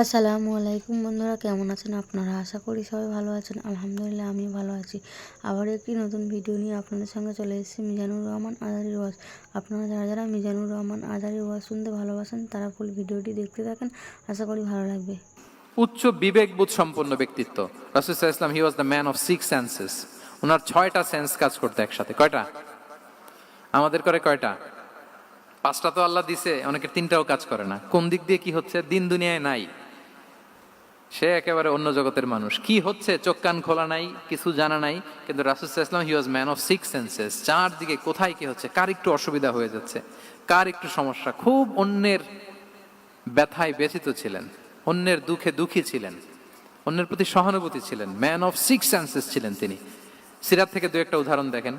আসসালামু আলাইকুম বন্ধুরা, কেমন আছেন আপনারা? আশা করি সবাই ভালো আছেন। আলহামদুলিল্লাহ আমি ভালো আছি। আবার একটি নতুন ভিডিও নিয়ে আপনাদের সঙ্গে চলে এসেছি, মিজানুর রহমান আজারি ওয়াজ। আপনারা যারা যারা মিজানুর রহমান আজারি ওয়াজ শুনতে ভালোবাসেন, তারা ফুল ভিডিওটি দেখতে থাকেন। আশা করি ভালো লাগবে। উচ্চ বিবেকবোধ সম্পন্ন ব্যক্তিত্ব। রাসুসাহ ইসলাম he was the man of six senses ওনার ছয়টা সেন্স কাজ করতে একসাথে। কয়টা? আমাদের করে কয়টা? পাঁচটা তো আল্লাহ দিছে, অনেকের তিনটাও কাজ করে না। কোন দিক দিয়ে কি হচ্ছে? দিন দুনিয়ায় নাই। সে একেবারে অন্য জগতের মানুষ। কি হচ্ছে? চোখ কান খোলা নাই, কিছু জানা নাই, কিন্তু রাসুসাহ ইসলাম he was man of six senses চারদিকে কোথায় কি হচ্ছে? কার একটু অসুবিধা হয়ে যাচ্ছে? কার একটু সমস্যা? খুব অন্যের ব্যথায় ব্যথিত ছিলেন। অন্যের দুঃখে দুঃখী ছিলেন। অন্যের প্রতি সহানুভূতি ছিলেন। ম্যান অফ সিক্স সেন্সেস ছিলেন তিনি। সিরাত থেকে দু একটা উদাহরণ দেখেন।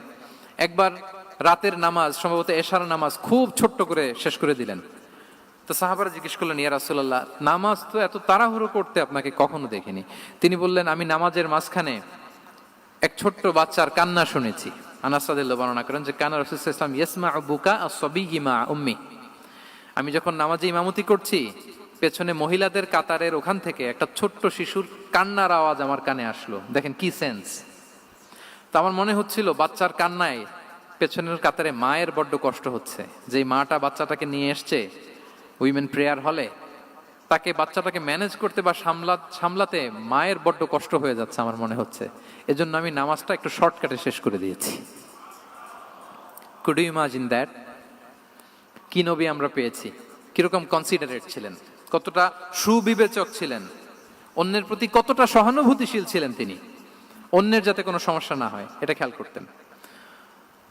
একবার রাতের নামাজ, সম্ভবত এশার নামাজ, খুব ছোট্ট করে শেষ করে দিলেন। তো সাহাবারা জিজ্ঞেস করলেন, ইয়া রাসূলুল্লাহ, নামাজ তো এত তাড়াহুড়ো করতে আপনাকে কখনো দেখিনি। তিনি বললেন, আমি নামাজের মাঝখানে এক ছোট্ট বাচ্চার কান্না শুনেছি। আনাসাদিল্লা বর্ণনা করেন যে, কানা রসুল ইসলাম ইয়েসমা বুকা সবিহিমা উম্মি। আমি যখন নামাজে ইমামতি করছি, পেছনে মহিলাদের কাতারের ওখান থেকে একটা ছোট্ট শিশুর কান্নার আওয়াজ আমার কানে আসলো। দেখেন কি সেন্স। তো আমার মনে হচ্ছিল, বাচ্চার কান্নায় পেছনের কাতারে মায়ের বড্ড কষ্ট হচ্ছে। যে মাটা বাচ্চাটাকে নিয়ে এসছে উইমেন প্রেয়ার হলে তাকে বাচ্চাটাকে ম্যানেজ করতে বা সামলা, সামলাতে মায়ের বড্ড কষ্ট হয়ে যাচ্ছে আমার মনে হচ্ছে। এজন্য আমি নামাজটা একটু শর্টকাটে শেষ করে দিয়েছি। কুড ইউ ইমাজিন দ্যাট কি নবী আমরা পেয়েছি? কীরকম কনসিডারেট ছিলেন? কতটা সুবিবেচক ছিলেন? অন্যের প্রতি কতটা সহানুভূতিশীল ছিলেন তিনি? অন্যের যাতে কোনো সমস্যা না হয়, এটা খেয়াল করতেন।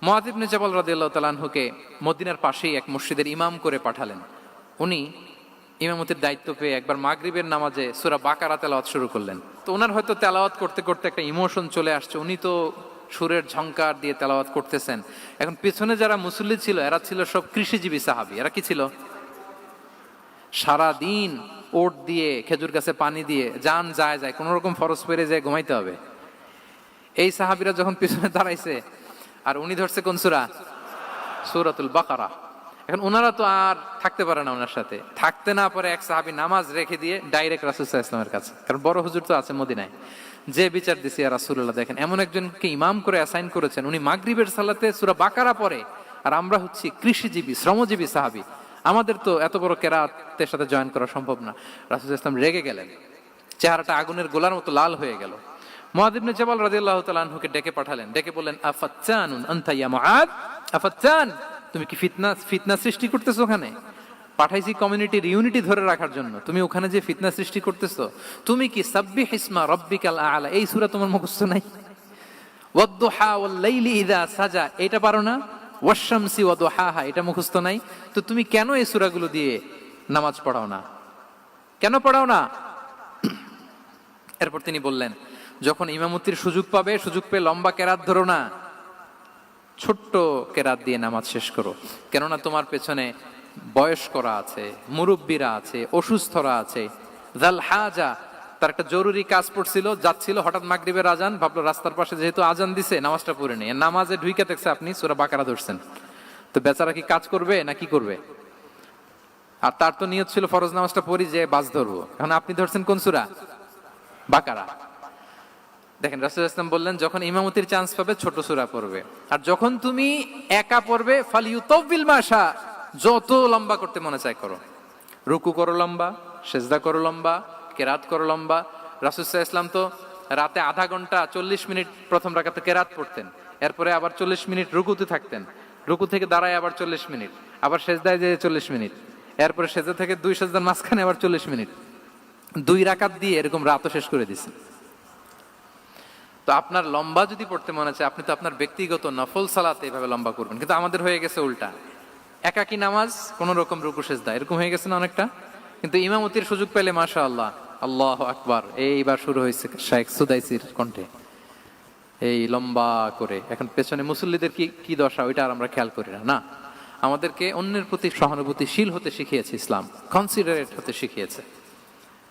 মহাদিবনে জবাল রাদিয়াল্লাহু তাআলাহুকে মদিনার পাশেই এক মসজিদের ইমাম করে পাঠালেন। উনি ইমামতির দায়িত্ব পেয়ে একবার মাগরিবের নামাজে সুরা বাকারা তেলাওয়াত শুরু করলেন। তো ওনার হয়তো তেলাওয়াত করতে করতে একটা ইমোশন চলে আসছে। উনি তো সুরের ঝংকার দিয়ে তেলাওয়াত করতেছেন। এখন পেছনে যারা মুসল্লি ছিল, এরা ছিল সব কৃষিজীবী সাহাবি। এরা কি ছিল? সারা দিন ওট দিয়ে, খেজুর গাছে পানি দিয়ে যান যায় যায় কোন রকম ফরস পেরে যায় ঘুমাইতে হবে। এই সাহাবিরা যখন পিছনে দাঁড়াইছে, আর উনি ধরছে কোন সুরা? সুরাতুল বাকারা। এখন ওনারা তো আর থাকতে পারে না ওনার সাথে। থাকতে না পারে এক সাহাবি নামাজ রেখে দিয়ে ডাইরেক্ট রাসুসাহ ইসলামের কাছে। কারণ বড় হুজুর তো আছে মদিনায়। যে বিচার দিছে রাসুল্লাহ দেখেন, এমন একজনকে ইমাম করে অ্যাসাইন করেছেন, উনি মাগরিবের সালাতে সুরা বাকারা পরে আর আমরা হচ্ছি কৃষিজীবী, শ্রমজীবী সাহাবি। আমাদের তো এত বড় কেরাতের সাথে জয়েন করা সম্ভব না। রাসুল ইসলাম রেগে গেলেন। চেহারাটা আগুনের গোলার মতো লাল হয়ে গেল। মুআদিবনে জাবাল রাদিয়াল্লাহু তাআলা আনহুকে ডেকে পাঠালেন। ডেকে বললেন, আফাচ্চানুন আনতা ইয়া মুআদ? আফাচ্চান তুমি কি ফিতনা ফিতনা সৃষ্টি করতেছো ওখানে? পাঠাইছি কমিউনিটির ইউনিটি ধরে রাখার জন্য। তুমি ওখানে যে ফিতনা সৃষ্টি করতেছো, তুমি কি সাব্বিহ ইসমা রাব্বিকাল আলা? এই সূরা তোমার মুখস্থ নাই? ওয়াদ্দুহা ওয়াল লাইলি ইযা সাজা। এটা পারো না? ওয়াশামসি ওয়াদুহাহা এটা মুখস্থ নাই? তো তুমি কেন এই সূরাগুলো দিয়ে নামাজ পড়াও না? কেন পড়াও না? এরপর তিনি বললেন, যখন ইমামতির সুযোগ পাবে, সুযোগ পেয়ে লম্বা কেরাত ধরো না। ছোট্ট কেরাত দিয়ে নামাজ শেষ করো। কেননা তোমার পেছনে বয়স্করা আছে, মুরব্বীরা আছে, অসুস্থরা আছে। জাল হাজা, তার একটা জরুরি কাজ পড়ছিল, যাচ্ছিল হঠাৎ মাগরিবের আজান, ভাবলো রাস্তার পাশে যেহেতু আজান দিছে, নামাজটা পড়ে নেই। নামাজে ঢুইকে দেখছে আপনি, সুরা বাকারা ধরছেন। তো বেচারা কি কাজ করবে না কি করবে? আর তার তো নিয়ত ছিল ফরজ নামাজটা পড়ি যে বাস ধরবো। এখন আপনি ধরছেন কোন সুরা? বাকারা। দেখেন, রাসুল ইসলাম বললেন, যখন ইমামতির চান্স পাবে, ছোট সুরা পড়বে। আর যখন তুমি একা পড়বে ফালিউ তবিল মাসা যত লম্বা করতে মনে চায় করো। রুকু করো লম্বা, সেজদা করো লম্বা, কেরাত করো লম্বা। রাসুসাহ ইসলাম তো রাতে আধা ঘণ্টা চল্লিশ মিনিট প্রথম রাখাতে কেরাত পড়তেন। এরপরে আবার চল্লিশ মিনিট রুকুতে থাকতেন। রুকু থেকে দাঁড়ায় আবার চল্লিশ মিনিট, আবার সেজদায় যেয়ে চল্লিশ মিনিট। এরপরে সেজদা থেকে দুই সেজদার মাঝখানে আবার চল্লিশ মিনিট। দুই রাকাত দিয়ে এরকম রাতও শেষ করে দিছেন তো আপনার লম্বা যদি পড়তে মনে চায়, আপনি তো আপনার ব্যক্তিগত নফল সালাতে এভাবে লম্বা করবেন। কিন্তু আমাদের হয়ে গেছে উল্টা। একাকি নামাজ, কোন রকম রুকু, সেজদা। এরকম হয়ে গেছে না অনেকটা? কিন্তু ইমামতির সুযোগ পেলে মাশা আল্লাহ আল্লাহ আকবার। এইবার শুরু হয়েছে শাইখ সুদাইসির কণ্ঠে। এই লম্বা করে। এখন পেছনে মুসল্লিদের কি কি দশা? ওইটা আর আমরা খেয়াল করি না না? আমাদেরকে অন্যের প্রতি সহানুভূতিশীল হতে শিখিয়েছে ইসলাম। কনসিডারেট হতে শিখিয়েছে।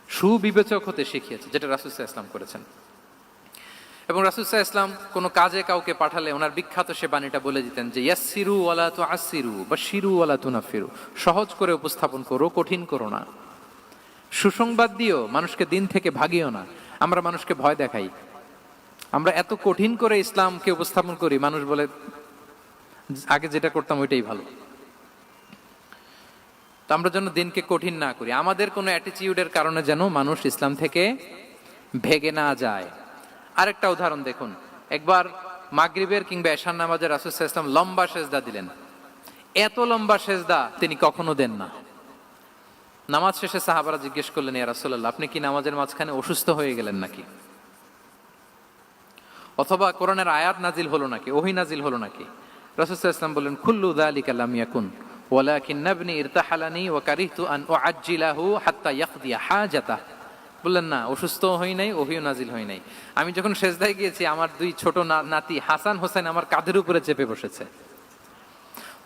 সুবিবেচক হতে শিখিয়েছে, যেটা রাসুসাহ ইসলাম করেছেন। এবং রাসুসাহ ইসলাম কোনো কাজে কাউকে পাঠালে ওনার বিখ্যাত সে বাণীটা বলে দিতেন যে ইয়াসিরু ওয়ালা তু আসিরু বা শিরু ওয়ালা তু নাফিরু সহজ করে উপস্থাপন করো, কঠিন করো না। সুসংবাদ দিও, মানুষকে দিন থেকে ভাগিও না। আমরা মানুষকে ভয় দেখাই। আমরা এত কঠিন করে ইসলামকে উপস্থাপন করি, মানুষ বলে, আগে যেটা করতাম ওইটাই ভালো। তো আমরা যেন দিনকে কঠিন না করি। আমাদের কোনো অ্যাটিচিউডের কারণে যেন মানুষ ইসলাম থেকে ভেগে না যায়। আরেকটা উদাহরণ দেখুন। একবার মাগরিবের কিংবা এশান নামাজের রাসুল ইসলাম লম্বা সেজদা দিলেন। এত লম্বা সেজদা তিনি কখনো দেন না। নামাজ শেষে সাহাবারা জিজ্ঞেস করলেন, ইয়া রাসূলুল্লাহ, আপনি কি নামাজের মাঝখানে অসুস্থ হয়ে গেলেন নাকি? অথবা কোরআনের আয়াত নাজিল হলো নাকি, ওহি নাজিল হলো নাকি? রাসূল ইসলাম বললেন, কুল্লু যালিকা লাম ইয়াকুন, ওয়ালাকিন নাবনি ইরতাহালানি ওয়া কারিহতু আন উআজ্জিলাহু হাত্তা ইয়াকদিয়া হাজাতা বললেন, না, অসুস্থ হই নাই ওহিও নাজিল হই নাই। আমি যখন সেজদায় গিয়েছি, আমার দুই ছোট নাতি হাসান হোসেন আমার কাঁধের উপরে চেপে বসেছে।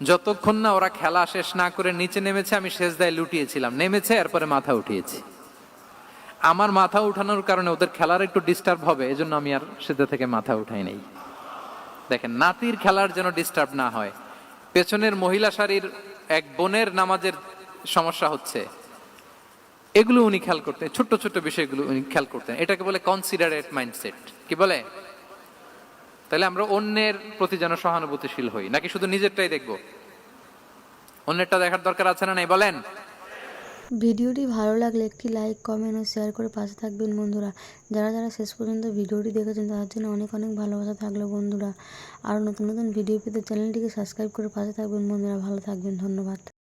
যতক্ষণ না ওরা খেলা শেষ না করে নিচে নেমেছে, আমি সেজদায় লুটিয়েছিলাম। নেমেছে, এরপরে মাথা উঠিয়েছি। আমার মাথা উঠানোর কারণে ওদের খেলার একটু ডিস্টার্ব হবে, এজন্য আমি আর সেজদা থেকে মাথা উঠাই নাই। দেখেন, নাতির খেলার যেন ডিস্টার্ব না হয়। পেছনের মহিলা সারির এক বোনের নামাজের সমস্যা হচ্ছে। এগুলো উনি খেয়াল করতেন, ছোট্ট ছোট্ট বিষয়গুলো উনি খেয়াল করতেন। এটাকে বলে কনসিডারেট মাইন্ডসেট কি বলে? তাহলে আমরা অন্যের প্রতি যেন সহানুভূতিশীল হই, নাকি শুধু নিজেরটাই দেখব? অন্যেরটা দেখার দরকার আছে না নাই, বলেন। ভিডিওটি ভালো লাগলে একটি লাইক, কমেন্ট ও শেয়ার করে পাশে থাকবেন বন্ধুরা। যারা যারা শেষ পর্যন্ত ভিডিওটি দেখেছেন, তাদের জন্য অনেক অনেক ভালোবাসা থাকল বন্ধুরা। আরও নতুন নতুন ভিডিও পেতে চ্যানেলটিকে সাবস্ক্রাইব করে পাশে থাকবেন বন্ধুরা। ভালো থাকবেন, ধন্যবাদ।